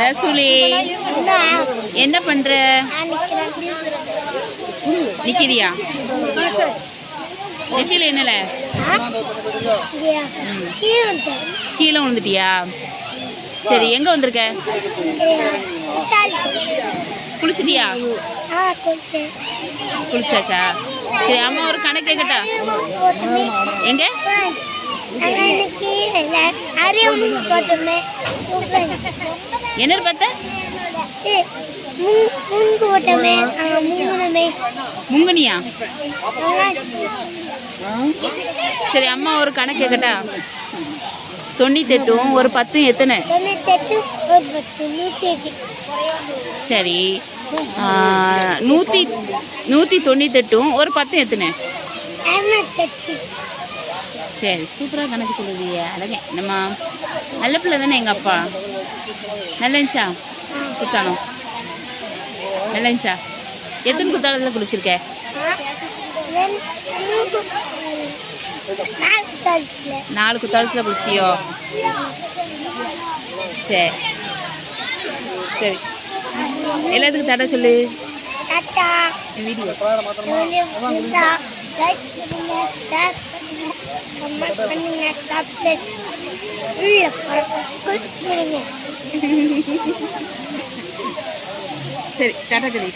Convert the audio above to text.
ரசூலி என்ன பண்ற? நிக்கிறியா? நெத்தியில என்னல? கீழே விழுந்துட்டியா? சரி எங்க வந்திருக்க? குளிச்சிட்டியா? குளிச்சாச்சா? சரி அம்மா ஒரு கணக்கு கேட்கட்டா எங்க? பார்த்த முங்கு ஓட்டமே மூணுமே முங்கனியா? சரி அம்மா ஒரு கணக்கு கேட்கட்டா தொண்ணூத்தெட்டும் ஒரு பத்தும் எத்தனை? சரி நூற்றி நூற்றி தொண்ணூத்தெட்டும் ஒரு பத்தும் எத்தனை? சரி சூப்பராக கணக்கு சொல்லுதியே அழகே. நம்ம நல்ல பிள்ளை தானே எங்கள் அப்பா? நல்லா இருந்துச்சா குத்தாலம் நல்லா இருந்துச்சா எத்தனை குத்தாலத்தில் குளிச்சிருக்க? நாலு குத்தாலத்தில் குளிச்சியோ? சரி. சரி. எல்லாத்துக்கும் தடை சொல்லு. வீடியோ നമ്മൾ കണ്ണിനകത്തെ ഉള്ള ശരി ടാറ്റ. ചൊല്ലി